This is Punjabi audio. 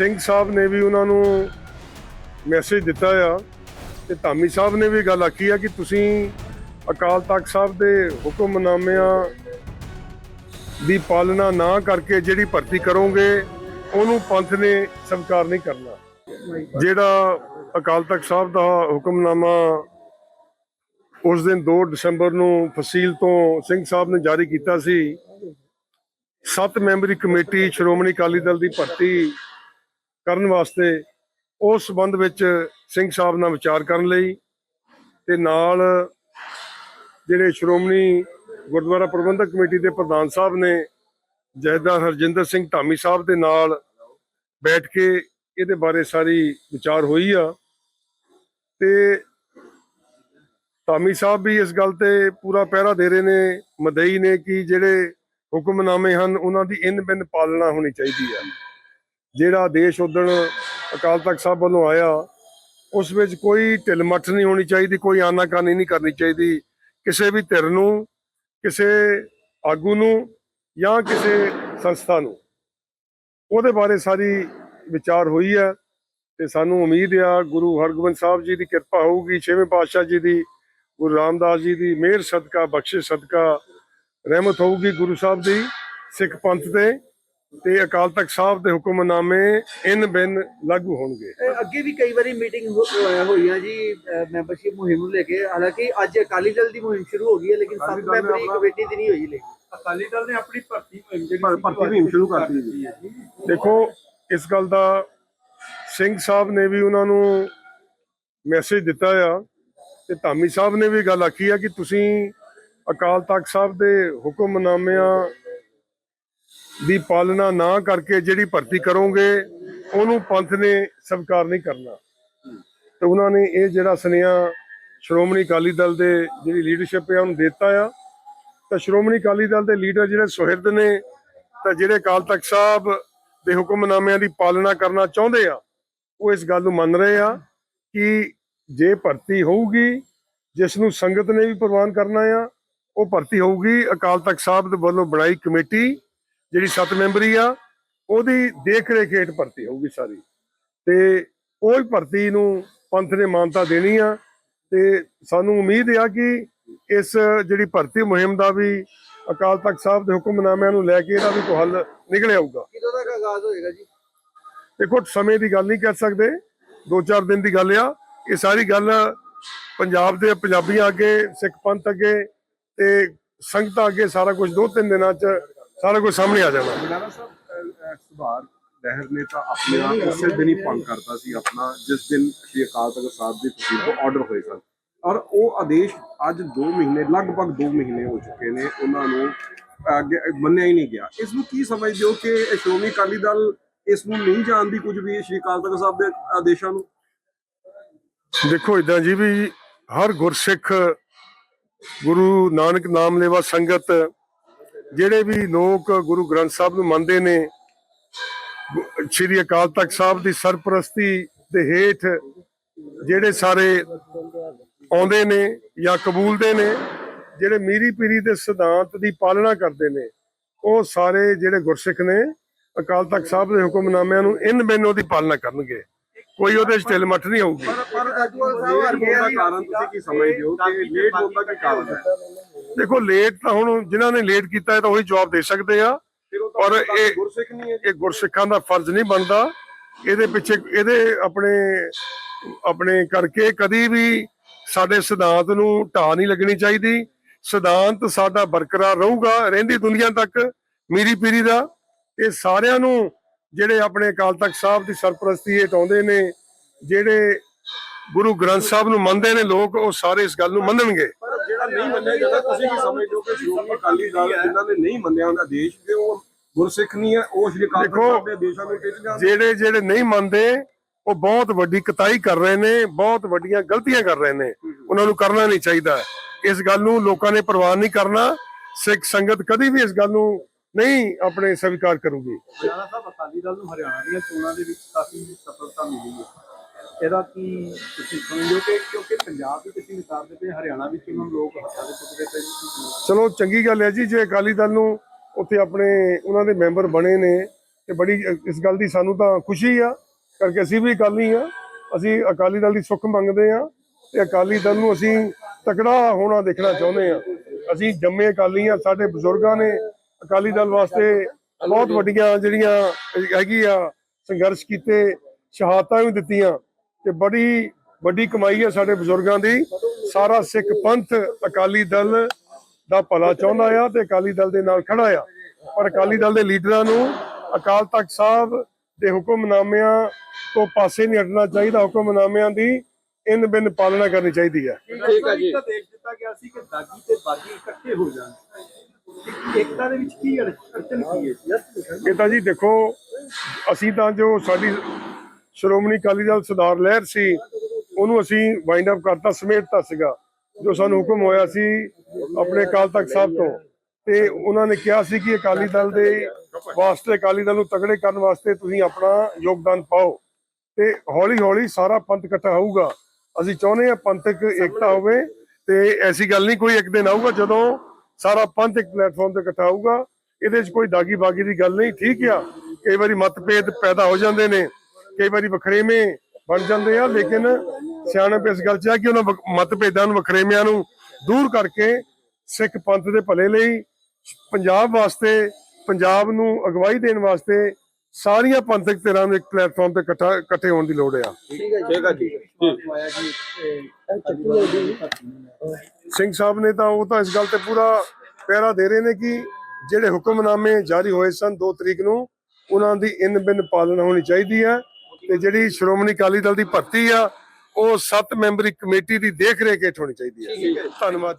ਸਿੰਘ ਸਾਹਿਬ ਨੇ ਵੀ ਉਹਨਾਂ ਨੂੰ ਮੈਸੇਜ ਦਿੱਤਾ ਆ ਤੇ ਧਾਮੀ ਸਾਹਿਬ ਨੇ ਵੀ ਗੱਲ ਆਖੀ ਆ ਕਿ ਤੁਸੀਂ ਅਕਾਲ ਤਖਤ ਸਾਹਿਬ ਦੇ ਹੁਕਮਨਾਮਿਆਂ ਦੀ ਪਾਲਣਾ ਨਾ ਕਰਕੇ ਜਿਹੜੀ ਭਰਤੀ ਕਰੋਗੇ, ਉਹਨੂੰ ਪੰਥ ਨੇ ਸਵੀਕਾਰ ਨਹੀਂ ਕਰਨਾ। ਜਿਹੜਾ ਅਕਾਲ ਤਖਤ ਸਾਹਿਬ ਦਾ ਹੁਕਮਨਾਮਾ ਉਸ ਦਿਨ 2 ਦਸੰਬਰ ਨੂੰ ਫਸੀਲ ਤੋਂ ਸਿੰਘ ਸਾਹਿਬ ਨੇ ਜਾਰੀ ਕੀਤਾ ਸੀ, ਸੱਤ ਮੈਂਬਰੀ ਕਮੇਟੀ ਸ਼੍ਰੋਮਣੀ ਅਕਾਲੀ ਦਲ ਦੀ ਭਰਤੀ ਕਰਨ ਵਾਸਤੇ ਉਸ ਸੰਬੰਧ ਵਿੱਚ ਸਿੰਘ ਸਾਹਿਬ ਨਾਲ ਵਿਚਾਰ ਕਰਨ ਲਈ ਤੇ ਨਾਲ ਜਿਹੜੇ ਸ਼੍ਰੋਮਣੀ ਗੁਰਦੁਆਰਾ ਪ੍ਰਬੰਧਕ ਕਮੇਟੀ ਦੇ ਪ੍ਰਧਾਨ ਸਾਹਿਬ ਨੇ ਜਹਦਾਰ ਹਰਜਿੰਦਰ ਸਿੰਘ ਧਾਮੀ ਸਾਹਿਬ ਦੇ ਨਾਲ ਬੈਠ ਕੇ ਇਹਦੇ ਬਾਰੇ ਸਾਰੀ ਵਿਚਾਰ ਹੋਈ ਆ। ਤੇ ਧਾਮੀ ਸਾਹਿਬ ਵੀ ਇਸ ਗੱਲ ਤੇ ਪੂਰਾ ਪਹਿਰਾ ਦੇ ਰਹੇ ਨੇ, ਮਦਈ ਨੇ ਕਿ ਜਿਹੜੇ ਹੁਕਮਨਾਮੇ ਹਨ, ਉਹਨਾਂ ਦੀ ਇਨ ਬਿਨ ਪਾਲਣਾ ਹੋਣੀ ਚਾਹੀਦੀ ਹੈ ਜਿਹੜਾ ਦੇਸ਼ ਉਦਣ ਅਕਾਲ ਤਖਤ ਸਾਹਿਬ ਵੱਲੋਂ ਆਇਆ, ਉਸ ਵਿੱਚ ਕੋਈ ਢਿਲਮੱਠ ਨਹੀਂ ਹੋਣੀ ਚਾਹੀਦੀ, ਕੋਈ ਆਨਾਕਾਨੀ ਨਹੀਂ ਕਰਨੀ ਚਾਹੀਦੀ। ਕਿਸੇ ਵੀ ਧਿਰ ਨੂੰ, ਕਿਸੇ ਆਗੂ ਨੂੰ ਜਾਂ ਕਿਸੇ ਸੰਸਥਾ ਨੂੰ। ਉਹਦੇ ਬਾਰੇ ਸਾਰੀ ਵਿਚਾਰ ਹੋਈ ਹੈ ਤੇ ਸਾਨੂੰ ਉਮੀਦ ਆ, ਗੁਰੂ ਹਰਗੋਬਿੰਦ ਸਾਹਿਬ ਜੀ ਦੀ ਕਿਰਪਾ ਹੋਊਗੀ, ਛੇਵੇਂ ਪਾਤਸ਼ਾਹ ਜੀ ਦੀ, ਗੁਰੂ ਰਾਮਦਾਸ ਜੀ ਦੀ ਮਿਹਰ ਸਦਕਾ, ਬਖਸ਼ਿਸ਼ ਸਦਕਾ ਰਹਿਮਤ ਹੋਊਗੀ ਗੁਰੂ ਸਾਹਿਬ ਦੀ ਸਿੱਖ ਪੰਥ ਤੇ। ਤੇ ਅਕਾਲ ਤਖਤ ਸਾਹਿਬ ਦੇ ਹੁਕਮਨਾਮੇ ਇਨ ਬਿਨ ਲਾਗੂ ਹੋਣਗੇ। ਇਹ ਅੱਗੇ ਵੀ ਕਈ ਵਾਰੀ ਮੀਟਿੰਗ ਹੋਈਆਂ ਜੀ ਮੈਂਬਰਸ਼ਿਪ ਮੁਹਿੰਮ ਨੂੰ ਲੈ ਕੇ। ਹਾਲਾਂਕਿ ਅੱਜ ਅਕਾਲੀ ਦਲ ਦੀ ਮੁਹਿੰਮ ਸ਼ੁਰੂ ਹੋ ਗਈ ਹੈ ਲੇਕਿਨ ਸੱਤ ਮੈਂਬਰੀ ਕਮੇਟੀ ਦੀ ਨਹੀਂ ਹੋਈ ਲੇਕਿਨ ਅਕਾਲੀ ਦਲ ਨੇ ਆਪਣੀ ਭਰਤੀ ਮੁਹਿੰਮ ਜਿਹੜੀ ਭਰਤੀ ਮੁਹਿੰਮ ਸ਼ੁਰੂ ਕਰ ਦਿੱਤੀ ਹੈ ਦੇਖੋ ਇਸ ਗੱਲ ਦਾ ਸਿੰਘ ਸਾਹਿਬ ਨੇ ਵੀ ਉਹਨਾਂ ਨੂੰ ਮੈਸੇਜ ਦਿੱਤਾ ਆ ਤੇ ਧਾਮੀ ਸਾਹਿਬ ਨੇ ਵੀ ਗੱਲ ਆਖੀ ਆ ਕਿ ਤੁਸੀਂ ਅਕਾਲ ਤਖਤ ਸਾਹਿਬ ਦੇ ਹੁਕਮਨਾਮਿਆਂ ਦੀ ਪਾਲਣਾ ਨਾ ਕਰਕੇ ਜਿਹੜੀ ਭਰਤੀ ਕਰੋਗੇ, ਉਹਨੂੰ ਪੰਥ ਨੇ ਸਵੀਕਾਰ ਨਹੀਂ ਕਰਨਾ। ਤੇ ਉਹਨਾਂ ਨੇ ਇਹ ਜਿਹੜਾ ਸੁਨੇਹਾ ਸ਼੍ਰੋਮਣੀ ਅਕਾਲੀ ਦਲ ਦੇ ਜਿਹੜੀ ਲੀਡਰਸ਼ਿਪ ਹੈ ਉਹਨੂੰ ਦਿੱਤਾ ਆ। ਤਾਂ ਸ਼੍ਰੋਮਣੀ ਅਕਾਲੀ ਦਲ ਦੇ ਲੀਡਰ ਜਿਹੜੇ ਸੁਹਿਰਦ ਨੇ, ਤਾਂ ਜਿਹੜੇ ਅਕਾਲ ਤਖਤ ਸਾਹਿਬ ਦੇ ਹੁਕਮਨਾਮਿਆਂ ਦੀ ਪਾਲਣਾ ਕਰਨਾ ਚਾਹੁੰਦੇ ਆ, ਉਹ ਇਸ ਗੱਲ ਨੂੰ ਮੰਨ ਰਹੇ ਆ ਕਿ ਜੇ ਭਰਤੀ ਹੋਊਗੀ, ਜਿਸ ਨੂੰ ਸੰਗਤ ਨੇ ਵੀ ਪ੍ਰਵਾਨ ਕਰਨਾ ਆ, ਉਹ ਭਰਤੀ ਹੋਊਗੀ। ਅਕਾਲ ਤਖਤ ਸਾਹਿਬ ਦੇ ਵੱਲੋਂ ਬਣਾਈ ਕਮੇਟੀ ਜਿਹੜੀ ਸੱਤ ਮੈਂਬਰੀ ਆ ਉਹਦੀ ਦੇਖ ਰੇਖ ਹੇਠ ਭਰਤੀ ਹੋਊਗੀ ਸਾਰੀ। ਤੇ ਉਹ ਹੀ ਭਰਤੀ ਨੂੰ ਪੰਥ ਨੇ ਮਾਨਤਾ ਦੇਣੀ ਆ ਤੇ ਸਾਨੂੰ ਉਮੀਦ ਆ ਕਿ ਇਸ ਜਿਹੜੀ ਭਰਤੀ ਮੁਹਿੰਮ ਦਾ ਵੀ ਅਕਾਲ ਤਖਤ ਸਾਹਿਬ ਦੇ ਹੁਕਮਨਾਮਿਆਂ ਨੂੰ ਲੈ ਕੇ ਇਹਦਾ ਵੀ ਕੋਈ ਹੱਲ ਨਿਕਲ ਆਊਗਾ ਕਿਦੋਂ ਤੱਕ ਆਗਾਜ਼ ਹੋਏਗਾ ਜੀ? ਦੇਖੋ ਸਮੇਂ ਦੀ ਗੱਲ ਨਹੀਂ ਕਰ ਸਕਦੇ। ਦੋ ਚਾਰ ਦਿਨ ਦੀ ਗੱਲ ਆ। ਇਹ ਸਾਰੀ ਗੱਲ ਪੰਜਾਬ ਦੇ ਪੰਜਾਬੀਆਂ ਅੱਗੇ ਸਿੱਖ ਪੰਥ ਅੱਗੇ ਤੇ ਸੰਗਤਾਂ ਅੱਗੇ ਸਾਰਾ ਕੁਝ ਦੋ ਤਿੰਨ ਦਿਨਾਂ 'ਚ ਸਾਰਾ ਕੁਝ ਸਾਹਮਣੇ ਆ ਜਾਣਾ। ਸਾਹਿਬ ਲਹਿਰ ਨੇ ਤਾਂ ਆਪਣੇ ਆਪ ਉਸੇ ਦਿਨ ਹੀ ਭੰਗ ਕਰਤਾ ਸੀ ਆਪਣਾ ਜਿਸ ਦਿਨ ਸ਼੍ਰੀ ਅਕਾਲ ਤਖਤ ਸਾਹਿਬ ਦੀ ਤਸਵੀਰ ਤੋਂ ਆਰਡਰ ਹੋਏ ਸਨ। ਔਰ ਉਹ ਆਦੇਸ਼ ਅੱਜ 2 ਮਹੀਨੇ ਲਗਭਗ 2 ਮਹੀਨੇ ਹੋ ਚੁੱਕੇ ਨੇ ਉਹਨਾਂ ਨੂੰ ਅੱਗੇ ਮੰਨਿਆ ਹੀ ਨਹੀਂ ਗਿਆ। ਇਸ ਨੂੰ ਕੀ ਸਮਝਦੇ ਹੋ ਕਿ ਸ਼੍ਰੋਮਣੀ ਅਕਾਲੀ ਦਲ ਇਸ ਨੂੰ ਨਹੀਂ ਜਾਣਦੀ ਕੁਝ ਵੀ ਸ਼੍ਰੀ ਅਕਾਲ ਤਖਤ ਸਾਹਿਬ ਦੇ ਆਦੇਸ਼ਾਂ ਨੂੰ? ਦੇਖੋ ਇਦਾਂ ਜੀ ਵੀ ਹਰ ਗੁਰਸਿੱਖ ਗੁਰੂ ਨਾਨਕ ਨਾਮ ਲੈਵਾ ਸੰਗਤ ਜਿਹੜੇ ਵੀ ਲੋਕ ਗੁਰੂ ਗ੍ਰੰਥ ਸਾਹਿਬ ਨੂੰ ਮੰਨਦੇ ਨੇ, ਸ਼੍ਰੀ ਅਕਾਲ ਤਖਤ ਸਾਹਿਬ ਦੀ ਸਰਪ੍ਰਸਤੀ ਦੇ ਹੇਠ ਜਿਹੜੇ ਸਾਰੇ ਆਉਂਦੇ ਨੇ ਜਾਂ ਕਬੂਲਦੇ ਨੇ, ਜਿਹੜੇ ਮੀਰੀ ਪੀਰੀ ਦੇ ਸਿਧਾਂਤ ਦੀ ਪਾਲਣਾ ਕਰਦੇ ਨੇ, ਉਹ ਸਾਰੇ ਜਿਹੜੇ ਗੁਰਸਿੱਖ ਨੇ ਅਕਾਲ ਤਖਤ ਸਾਹਿਬ ਦੇ ਹੁਕਮਨਾਮਿਆਂ ਨੂੰ ਇਨ ਬਿਨ ਉਹਦੀ ਪਾਲਣਾ ਕਰਨਗੇ। ਕੋਈ ਉਹਦੇ ਚ ਢਿੱਲ ਮੱਠ ਨਹੀਂ ਹੋਊਗੀ। ਪਰ ਪਰ ਲੇਟ ਹੋਣ ਦਾ ਕਾਰਨ ਤੁਸੀਂ ਕੀ ਸਮਝਦੇ ਹੋ ਕਿ ਲੇਟ ਹੋਣ ਦਾ ਕੀ ਕਾਰਨ ਹੈ? ਦੇਖੋ ਲੇਟ ਤਾਂ ਹੁਣ ਜਿਨ੍ਹਾਂ ਨੇ ਲੇਟ ਕੀਤਾ ਹੈ ਤਾਂ ਉਹੀ ਜਵਾਬ ਦੇ ਸਕਦੇ ਆ। ਤਾਂ ਇਹ- ਗੁਰਸਿੱਖ ਨਹੀਂ ਹੈ ਇਹ ਗੁਰਸਿੱਖਾਂ ਦਾ ਫਰਜ਼ ਨਹੀਂ ਬਣਦਾ। ਇਹਦੇ ਪਿੱਛੇ ਇਹਦੇ ਆਪਣੇ ਆਪਣੇ ਕਰਕੇ ਕਦੀ ਵੀ ਸਾਡੇ ਸਿਧਾਂਤ ਨੂੰ ਢਾਹ ਨਹੀਂ ਲੱਗਣੀ ਚਾਹੀਦੀ। ਸਿਧਾਂਤ ਸਾਡਾ ਬਰਕਰਾਰ ਰਹੂਗਾ ਰਹਿੰਦੀ ਦੁਨੀਆ ਤੱਕ ਮੀਰੀ ਪੀਰੀ ਦਾ। ਇਹ ਸਾਰਿਆਂ ਨੂੰ ਜਿਹੜੇ ਆਪਣੇ ਅਕਾਲ ਤਖਤ ਸਾਹਿਬ ਦੀ ਸਰਪ੍ਰਸਤੀ ਹੇਠ ਆਉਂਦੇ ਨੇ ਜਿਹੜੇ ਗੁਰੂ ਗ੍ਰੰਥ ਸਾਹਿਬ ਨੂੰ ਮੰਨਦੇ ਨੇ ਲੋਕ ਉਹ ਸਾਰੇ ਇਸ ਗੱਲ ਨੂੰ ਮੰਨਣਗੇ। ਪਰ ਜਿਹੜਾ ਨਹੀਂ ਮੰਨਿਆ ਜਾਂਦਾ ਤੁਸੀਂ ਕੀ ਸਮਝਦੇ ਹੋ ਕਿ ਸ਼੍ਰੋਮਣੀ ਅਕਾਲੀ ਦਲ ਜਿਨ੍ਹਾਂ ਨੇ ਨਹੀਂ ਮੰਨਿਆ ਉਹਦਾ ਦੇਸ਼ ਦੇ ਉਹ ਗੁਰਸਿੱਖ ਨਹੀਂ ਹੈ ਉਹ ਸ਼੍ਰੀ ਅਕਾਲ ਤਖਤ ਦੇਖੋ, ਸਾਹਿਬ ਦੇ ਦੇਸ਼ਾਂ ਨੂੰ ਟਿਕ ਜਾਂਦੇ ਜਿਹੜੇ ਜਿਹੜੇ ਨਹੀਂ ਮੰਨਦੇ ਉਹ ਬਹੁਤ ਵੱਡੀ ਕਤਾਈ ਕਰ ਰਹੇ ਨੇ ਬਹੁਤ ਵੱਡੀਆਂ ਗਲਤੀਆਂ ਕਰ ਰਹੇ ਨੇ। ਉਹਨਾਂ ਨੂੰ ਕਰਨਾ ਨਹੀਂ ਚਾਹੀਦਾ। ਇਸ ਗੱਲ ਨੂੰ ਲੋਕਾਂ ਨੇ ਪ੍ਰਵਾਨ ਨਹੀਂ ਕਰਨਾ। ਸਿੱਖ ਸੰਗਤ ਕਦੀ ਵੀ ਇਸ ਗੱਲ ਨੂੰ ਨਹੀਂ ਆਪਣੇ ਸਵੀਕਾਰ ਕਰੂਗੀ। ਹਰਿਆਣਾ ਸਾਹਿਬ ਅਕਾਲੀ ਦਲ ਨੂੰ ਹਰਿਆਣਾ ਦੀਆਂ ਚੋਣਾਂ ਦੇ ਵਿੱਚ ਕਾਫੀ ਸਫਲਤਾ ਮਿਲੀ ਹੈ। ਇਹਦਾ ਕੀ ਤੁਸੀਂ ਸਮਝਦੇ ਹੋ ਕਿ ਕਿਉਂਕਿ ਪੰਜਾਬ ਦੀ ਤੁਸੀਂ ਮਿਸਾਲ ਦੇ ਤੇ ਹਰਿਆਣਾ ਵਿੱਚ ਉਹਨਾਂ ਨੂੰ ਲੋਕ ਹੱਥਾਂ ਦੇ ਚੁੱਕਦੇ ਪਏ ਨੇ। ਕੀ ਚਲੋ ਚੰਗੀ ਗੱਲ ਹੈ ਜੀ ਜੇ ਅਕਾਲੀ ਦਲ ਨੂੰ ਉੱਥੇ ਆਪਣੇ ਉਹਨਾਂ ਦੇ ਮੈਂਬਰ ਬਣੇ ਨੇ ਤੇ ਬੜੀ ਇਸ ਗੱਲ ਦੀ ਸਾਨੂੰ ਤਾਂ ਖੁਸ਼ੀ ਆ ਕਰਕੇ ਅਸੀਂ ਵੀ ਅਕਾਲੀ ਆ। ਅਸੀਂ ਅਕਾਲੀ ਦਲ ਦੀ ਸੁੱਖ ਮੰਗਦੇ ਆ ਤੇ ਅਕਾਲੀ ਦਲ ਨੂੰ ਅਸੀਂ ਤਕੜਾ ਹੋਣਾ ਦੇਖਣਾ ਚਾਹੁੰਦੇ ਆ। ਅਸੀਂ ਜੰਮੇ ਅਕਾਲੀ ਆ ਸਾਡੇ ਬਜ਼ੁਰਗਾਂ ਨੇ ਅਕਾਲੀ ਦਲ ਵਾਸਤੇ ਬਹੁਤ ਵੱਡੀਆਂ ਜਿਹੜੀਆਂ ਹੈਗੀ ਆ, ਸੰਘਰਸ਼ ਕੀਤੇ, ਸ਼ਹਾਦਤਾਂ ਵੀ ਦਿੱਤੀਆਂ ਤੇ ਬੜੀ ਵੱਡੀ ਕਮਾਈ ਹੈ ਸਾਡੇ ਬਜ਼ੁਰਗਾਂ ਦੀ। ਸਾਰਾ ਸਿੱਖ ਪੰਥ ਅਕਾਲੀ ਦਲ ਦਾ ਭਲਾ ਚਾਹੁੰਦਾ ਆ ਤੇ ਅਕਾਲੀ ਦਲ ਦੇ ਨਾਲ ਖੜਾ ਆ। ਪਰ ਅਕਾਲੀ ਦਲ ਦੇ ਲੀਡਰਾਂ ਨੂੰ ਅਕਾਲ ਤਖਤ ਸਾਹਿਬ ਦੇ ਹੁਕਮਨਾਮਿਆਂ ਤੋਂ ਪਾਸੇ ਨਹੀਂ ਹਟਣਾ ਚਾਹੀਦਾ, ਹੁਕਮਨਾਮਿਆਂ ਦੀ ਇਨ ਬਿਨ ਪਾਲਣਾ ਕਰਨੀ ਚਾਹੀਦੀ ਹੈ ਠੀਕ ਹੈ ਜੀ। ਦੇਖ ਦਿੱਤਾ ਗਿਆ ਸੀ ਕਿ ਦਾਗੀ ਤੇ ਬਾਗੀ ਇਕੱਠੇ ਹੋ ਜਾਣ ਏਕਤਾ ਦੇ ਵਿੱਚ ਕੀ ਅੜਚਨ ਕੀ ਹੈ? ਇਹ ਤਾਂ ਜੀ ਦੇਖੋ, ਅਸੀਂ ਤਾਂ ਜੋ ਸਾਡੀ ਸ਼੍ਰੋਮਣੀ ਅਕਾਲੀ ਦਲ ਸੁਧਾਰ ਲਹਿਰ ਸੀ, ਉਹਨੂੰ ਅਸੀਂ ਵਾਈਂਡ ਅਪ ਕਰਤਾ ਸਮੇਟਤਾ ਸੀਗਾ, ਜੋ ਸਾਨੂੰ ਹੁਕਮ ਹੋਇਆ ਸੀ ਆਪਣੇ ਅਕਾਲ ਤਖਤ ਸਾਹਿਬ ਤੋਂ। ਤੇ ਉਹਨਾਂ ਨੇ ਕਿਹਾ ਸੀ ਕਿ ਅਕਾਲੀ ਦਲ ਦੇ ਵਾਸਤੇ, ਅਕਾਲੀ ਦਲ ਨੂੰ ਤਗੜੇ ਕਰਨ ਵਾਸਤੇ ਤੁਸੀਂ ਆਪਣਾ ਯੋਗਦਾਨ ਪਾਓ। ਤੇ ਹੌਲੀ ਹੌਲੀ ਸਾਰਾ ਪੰਥ ਇਕੱਠਾ ਹੋਊਗਾ। ਅਸੀਂ ਚਾਹੁੰਦੇ ਹਾਂ ਪੰਥਕ ਏਕਤਾ ਹੋਵੇ, ਤੇ ਐਸੀ ਗੱਲ ਨਹੀਂ ਕੋਈ ਇੱਕ ਦਿਨ ਆਊਗਾ ਜਦੋਂ ਸਾਰਾ ਪੰਥ ਇੱਕ ਪਲੇਟਫਾਰਮ ਤੇ ਇਕੱਠਾ ਹੋਊਗਾ। ਇਹਦੇ 'ਚ ਕੋਈ ਦਾਗੀ ਬਾਗੀ ਦੀ ਗੱਲ ਨਹੀਂ ਠੀਕ ਆ। ਕਈ ਵਾਰੀ ਮਤਭੇਦ ਪੈਦਾ ਹੋ ਜਾਂਦੇ ਨੇ ਕਈ ਵਾਰੀ ਵਖਰੇਵੇਂ ਬਣ ਜਾਂਦੇ ਆ ਲੇਕਿਨ ਸਿਆਣਪ ਇਸ ਗੱਲ 'ਚ ਆ ਕਿ ਉਹਨਾਂ ਮਤਭੇਦਾਂ ਨੂੰ ਵਖਰੇਵਿਆਂ ਨੂੰ ਦੂਰ ਕਰਕੇ ਸਿੱਖ ਪੰਥ ਦੇ ਭਲੇ ਲਈ ਪੰਜਾਬ ਵਾਸਤੇ ਪੰਜਾਬ ਨੂੰ ਅਗਵਾਈ ਦੇਣ ਵਾਸਤੇ ਸਾਰੀਆਂ ਪੰਥਕ ਧਿਰਾਂ ਨੂੰ ਇੱਕ ਪਲੇਟਫਾਰਮ ਤੇ ਇਕੱਠਾ ਇਕੱਠੇ ਹੋਣ ਦੀ ਲੋੜ ਆ। ਠੀਕ ਹੈ ਠੀਕ ਹੈ ਜੀ। ਆਇਆ ਜੀ। ਸਿੰਘ ਸਾਹਿਬ ਨੇ ਤਾਂ ਉਹ ਤਾਂ ਇਸ ਗੱਲ ਤੇ ਪੂਰਾ ਪਹਿਰਾ ਦੇ ਰਹੇ ਨੇ ਕਿ ਜਿਹੜੇ ਹੁਕਮਨਾਮੇ ਜਾਰੀ ਹੋਏ ਸਨ 2 ਤਰੀਕ ਨੂੰ ਉਹਨਾਂ ਦੀ ਇਨ ਬਿਨ ਪਾਲਣਾ ਹੋਣੀ ਚਾਹੀਦੀ ਹੈ ਤੇ ਜਿਹੜੀ ਸ਼੍ਰੋਮਣੀ ਅਕਾਲੀ ਦਲ ਦੀ ਭਰਤੀ ਆ ਉਹ 7 ਮੈਂਬਰੀ ਕਮੇਟੀ ਦੀ ਦੇਖ ਰੇਖ ਹੇਠ ਹੋਣੀ ਚਾਹੀਦੀ ਹੈ। ਧੰਨਵਾਦ